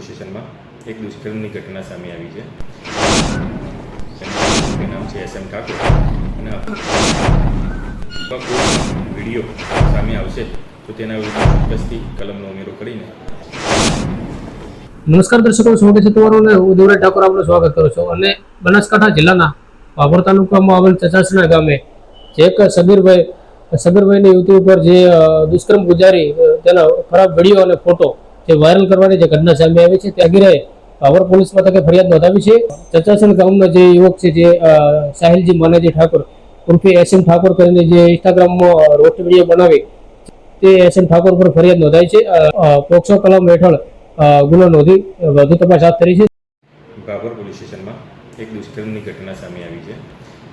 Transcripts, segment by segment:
Police સ્ટેશનમાં એક દુષ્કર્મની ઘટના સામે આવી છે. નામ છે એસ એમ ઠાકોર. અને વીડિયો સામે આવશે તો તેના વિરુદ્ધ ચોક્કસથી કલમનો ઉમેરો કરીને નમસ્કાર દર્શકો, સ્વાગત છે તમારું અને હું દેવરાજ ઠાકોર આપનું સ્વાગત કરું છું. અને બનાસકાંઠા જિલ્લાના વાપર તાલુકામાં આવેલ ચચાસણા ગામે જે એક સગીરભાઈ, સગીરભાઈની યુવતી ઉપર જે દુષ્કર્મ ગુજારી તેનો ખરાબ વીડિયો અને ફોટો જે વાયરલ કરવાની જે ઘટના સામે આવી છે, તે અગીરાએ પાવર પોલીસ મથકે ફરિયાદ નોંધાવી છે. ચચાસણ ગામનો જે યુવક છે, જે સાહિલજી માનાજી ઠાકોર ઉર્ફે એસ એમ ઠાકોર કરીને જે ઇન્સ્ટાગ્રામમાં રોસ્ટ વીડિયો બનાવી, તે એસ એમ ઠાકોર પર ફરિયાદ નોંધાઈ છે. પોક્સો કલમ હેઠળ ગુનો નોંધી, વધુ તપાસ હાથ ધરી છે. બાબર પોલીસ સ્ટેશનમાં એક દુષ્કર્મની ઘટના સામે આવી છે.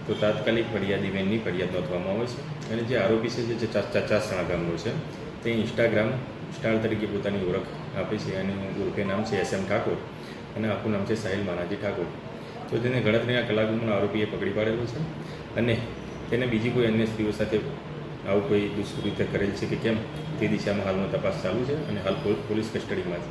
તો તાત્કાલિક ફરિયાદી બેનની ફરિયાદ નોંધવામાં આવે છે. અને જે આરોપી છે, જે ચચાસણા ગામનો છે, તે ઇન્સ્ટાગ્રામ સ્ટાર તરીકે પોતાની ઓળખ આપે છે અને ઉર્ફે નામ છે એસ એમ ઠાકોર અને આખું નામ છે સાહિલ માનાજી ઠાકોર. તો તેને ગણતરીના કલાકમાં આરોપીએ પકડી પાડેલો છે અને તેને બીજી કોઈ અન્ય સ્ત્રીઓ સાથે આવું કોઈ દુષ્કૃત્ય કરેલ છે કે કેમ તે દિશામાં હાલમાં તપાસ ચાલુ છે અને હાલ પોલ- પોલીસ કસ્ટડીમાં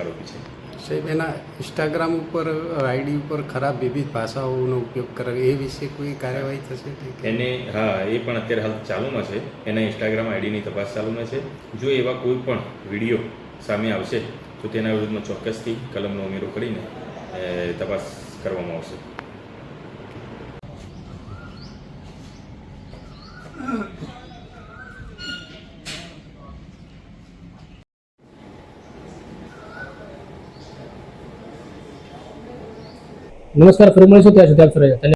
આરોપી છે. સાહેબ, એના ઇન્સ્ટાગ્રામ ઉપર આઈડી ઉપર ખરાબ વિવિધ ભાષાઓનો ઉપયોગ કરે, એ વિશે કોઈ કાર્યવાહી થશે? એને, હા, એ પણ અત્યારે હાલ ચાલુમાં છે. એના ઇન્સ્ટાગ્રામ આઈડીની તપાસ ચાલુમાં છે. જો એવા કોઈ પણ વીડિયો સામે આવશે, તો તેના વિરુદ્ધમાં ચોક્કસથી કલમનો ઉમેરો કરીને તપાસ કરવામાં આવશે. નમસ્કાર ફરી મળીશું ત્યાં સુધી આપ